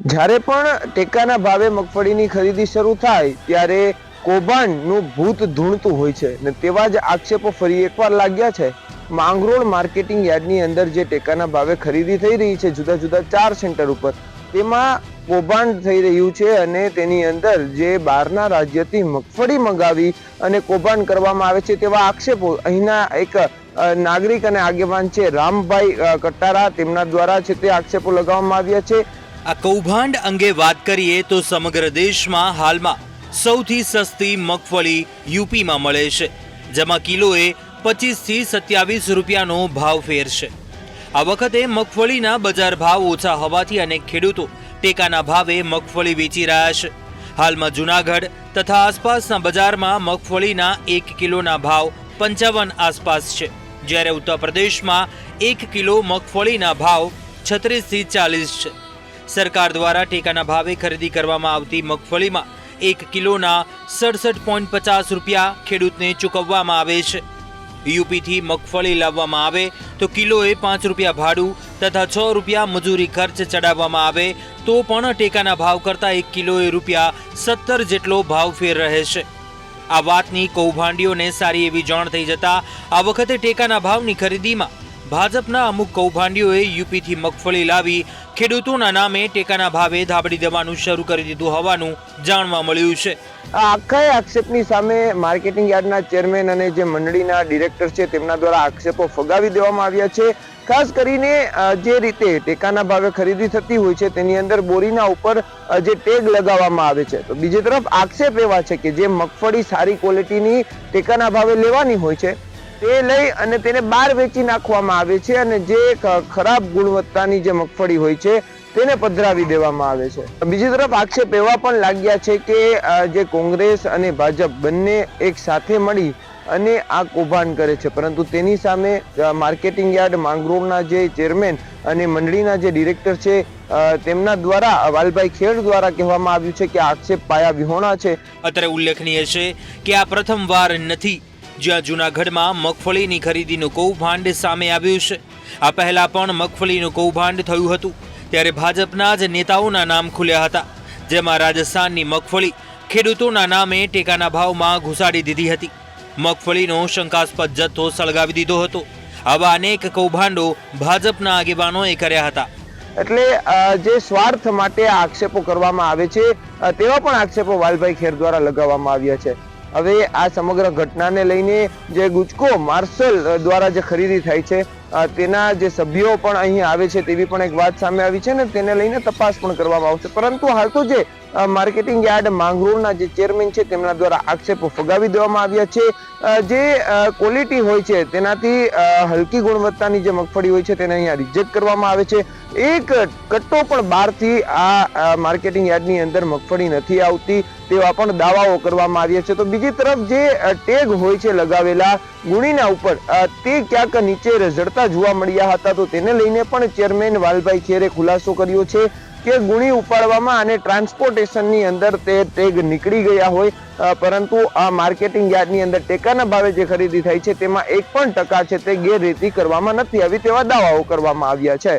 જ્યારે પણ ટેકાના ભાવે મગફળીની ખરીદી શરૂ થાય, ત્યારે કૌભાંડનું ભૂત ધૂણતું હોય છે ને તેવા જ આક્ષેપો ફરી એકવાર લાગ્યા છે. માંગરોળ માર્કેટિંગ યાર્ડની અંદર જે ટેકાના ભાવે ખરીદી થઈ રહી છે જુદા જુદા ચાર સેન્ટર ઉપર, તેમાં કૌભાંડ થઈ રહ્યું છે અને તેની અંદર જે બહારના રાજ્યથી મગફળી મંગાવી અને કૌભાંડ કરવામાં આવે છે તેવા આક્ષેપો અહીંના એક નાગરિક અને આગેવાન છે રામભાઈ કટારા તેમના દ્વારા છે તે આક્ષેપો લગાવવામાં આવ્યા છે. આ કૌભાંડ અંગે વાત કરીએ તો સમગ્ર દેશમાં હાલમાં સૌથી સસ્તી મગફળી યુપીમાં મળે છે, જેમાં કિલોએ પચીસથી સત્યાવીસ રૂપિયાનો ભાવ ફેર છે આ વખતે મગફળીના બજાર ભાવ ઓછા હોવાથી અનેક ખેડૂતો ટેકાના ભાવે મગફળી વેચી રહ્યા છે. હાલમાં જુનાગઢ તથા આસપાસના બજારમાં મગફળીના એક કિલોના ભાવ પંચાવન આસપાસ છે, જ્યારે ઉત્તર પ્રદેશમાં એક કિલો મગફળીના ભાવ છત્રીસથી ચાલીસ છે. સરકાર દ્વારા ટેકાના ભાવે ખરીદી કરવામાં આવતી મગફળીમાં એક કિલોના સડસઠ પોઈન્ટ પચાસ રૂપિયા ખેડૂતને ચૂકવવામાં આવે છે. યુપીથી મગફળી લાવવામાં આવે તો કિલોએ પાંચ રૂપિયા ભાડું તથા છ રૂપિયા મજૂરી ખર્ચ ચડાવવામાં આવે તો પણ ટેકાના ભાવ કરતાં એક કિલોએ રૂપિયા સત્તર જેટલો ભાવ ફેર રહે છે. આ વાતની કૌભાંડીઓને સારી એવી જાણ થઈ જતા આ વખતે ટેકાના ભાવની ખરીદીમાં ભાજપના અમુક કૌભાંડીઓએ યુપીથી મગફળી લાવી ખેડૂતોના નામે ટેકાના ભાવે ધાબડી દેવાનું શરૂ કરી દીધું હોવાનું જાણવા મળ્યું છે. આખા આક્ષેપની સામે માર્કેટિંગ યાર્ડના ચેરમેન અને જે મંડળીના ડિરેક્ટર છે તેમના દ્વારા આક્ષેપો ફગાવી દેવામાં આવ્યા છે. ખાસ કરીને જે રીતે ટેકાના ભાવે ખરીદી થતી હોય છે તેની અંદર બોરીના ઉપર જે ટેગ લગાવવામાં આવે છે. તો બીજી તરફ આક્ષેપ એવા છે કે જે મગફળી સારી ક્વોલિટીની ટેકાના ભાવે લેવાની હોય છે તે લઈ અને તેને બહાર વેચી નાખવામાં આવે છે અને જે ખરાબ ગુણવત્તાની જે મગફળી હોય છે તેને પધરાવી દેવામાં આવે છે. બીજી તરફ આક્ષેપ એવા પણ લાગ્યા છે કે જે કોંગ્રેસ અને ભાજપ બંને એક સાથે મળી અને આ કૌભાંડ કરે છે. પરંતુ તેની સામે માર્કેટિંગ યાર્ડ માંગરોળના જે ચેરમેન અને મંડળીના જે ડિરેક્ટર છે તેમના દ્વારા વાલભાઈ ખેડ દ્વારા કહેવામાં આવ્યું છે કે આક્ષેપ પાયા વિહોણા છે. અત્યારે ઉલ્લેખનીય છે કે આ પ્રથમવાર નથી જ્યાં જૂનાગઢમાં મગફળીની ખરીદીનું કૌભાંડ સામે આવ્યું છે. આ પહેલા પણ મગફળીનું કૌભાંડ થયું હતું, ત્યારે ભાજપના જ નેતાઓના નામ ખુલ્યા હતા, જેમાં રાજસ્થાનની મગફળી ખેડૂતોના નામે ટેકાના ભાવમાં ઘુસાડી દીધી હતી. મગફળીનો શંકાસ્પદ જથ્થો સળગાવી દીધો હતો. આવા અનેક કૌભાંડો ભાજપના આગેવાનોએ કર્યા હતા. એટલે જે સ્વાર્થ માટે આક્ષેપો કરવામાં આવે છે તેવા પણ આક્ષેપો વાલભાઈ ખેર દ્વારા લગાવવામાં આવ્યા છે. હવે આ સમગ્ર ઘટનાને લઈને જે ગુજકો માર્શલ દ્વારા જે ખરીદી થાય છે તેના જે સભ્યો પણ અહીં આવે છે તેવી પણ એક વાત સામે આવી છે ને તેને લઈને તપાસ પણ કરવામાં આવશે. પરંતુ હાલ તો જે માર્કેટિંગ યાર્ડ માંગરોળના જે ચેરમેન છે તેમના દ્વારા આક્ષેપો ફગાવી દેવામાં આવ્યા છે. જે ક્વોલિટી હોય છે તેનાથી હલકી ગુણવત્તાની જે મગફળી હોય છે તેને અહીંયા રિજેક્ટ કરવામાં આવે છે. એક કટ્ટો પણ બહારથી આ માર્કેટિંગ યાર્ડની અંદર મગફળી નથી આવતી તેવા પણ દાવાઓ કરવામાં આવ્યા છે. તો બીજી તરફ જે ટેગ હોય છે લગાવેલા ગુણીના ઉપર તે ક્યાંક નીચે રઝળતા જોવા મળ્યા હતા તો તેને લઈને પણ ચેરમેન વાલભાઈ ખેરે ખુલાસો કર્યો છે કે ગુણી ઉપાડવામાં અને ટ્રાન્સપોર્ટેશનની અંદર તે ટેગ નીકળી ગયા હોય પરંતુ આ માર્કેટિંગ યાર્ડની અંદર ટેકાના ભાવે જે ખરીદી થાય છે તેમાં એક પણ ટકા છે તે ગેરરીતિ કરવામાં નથી આવી તેવા દાવાઓ કરવામાં આવ્યા છે.